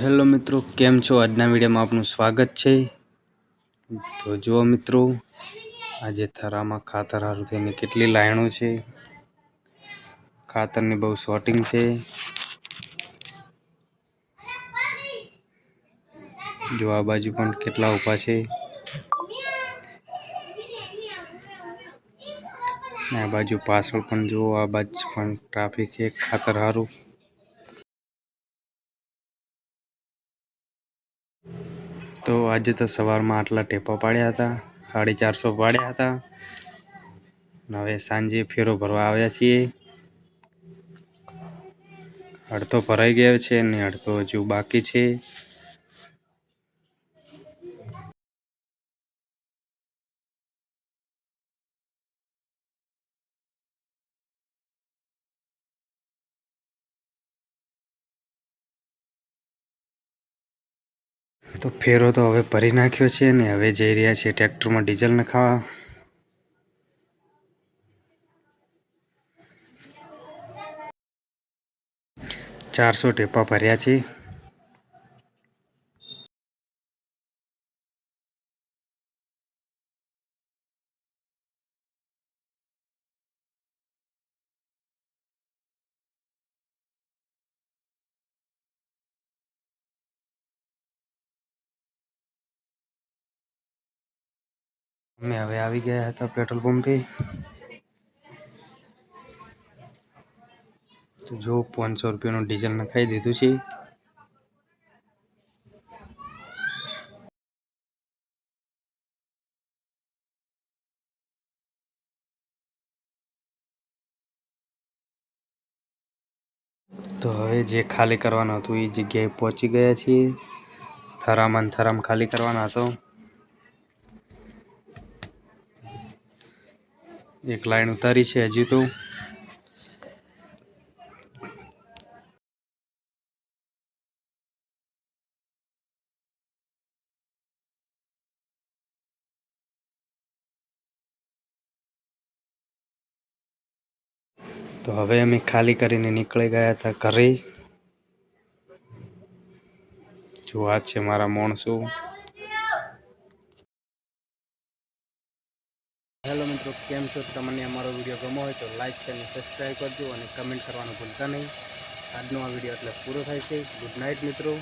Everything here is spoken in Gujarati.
હેલો મિત્રો, કેમ છો? આજના વિડીયોમાં આપનું સ્વાગત છે. તો જુઓ મિત્રો, આજે થરામાં ખાતર હારું થઈને કેટલી લાઈનો છે. ખાતરની બહુ શોર્ટિંગ છે. જો આ બાજુ પણ કેટલા ઊભા છે. આ બાજુ પાછળ પણ જુઓ, આ બાજુ પણ ટ્રાફિક છે, ખાતર હારું. તો આજે તો સવારમાં આટલા ટેપા પાડ્યા હતા, સાડી ચારસો પાડ્યા હતા. હવે સાંજે ફેરો ભરવા આવ્યા છીએ. અડધો ભરાઈ ગયો છે અને અડધો હજુ બાકી છે. તો ફેરો તો હવે ભરી નાખ્યો છે ને હવે જઈ રહ્યા છે ટ્રેક્ટરમાં ડીઝલ નખાવા. ચારસો ટેપા ભર્યા છે. અમે હવે આવી ગયા હતા પેટ્રોલ પંપે. જો પાંચસો રૂપિયાનું ડીઝલ નખાઈ દીધું છે. તો હવે જે ખાલી કરવાનું હતું એ જગ્યાએ પહોંચી ગયા છીએ. થરામાં થરામ ખાલી કરવાનો હતો. એક લાઈન ઉતારી છે હજી તો. તો હવે અમે ખાલી કરીને નીકળી ગયા હતા ઘરે. જો આ છે મારા માણસો. હેલો મિત્રો, કેમ છો? તમને અમારો વીડિયો ગમો હોય તો લાઇક છે અને સબસ્ક્રાઈબ કરજો અને કમેન્ટ કરવાનું ભૂલતા નહીં. આજનો આ વીડિયો એટલે પૂરો થાય છે. ગુડ નાઇટ મિત્રો.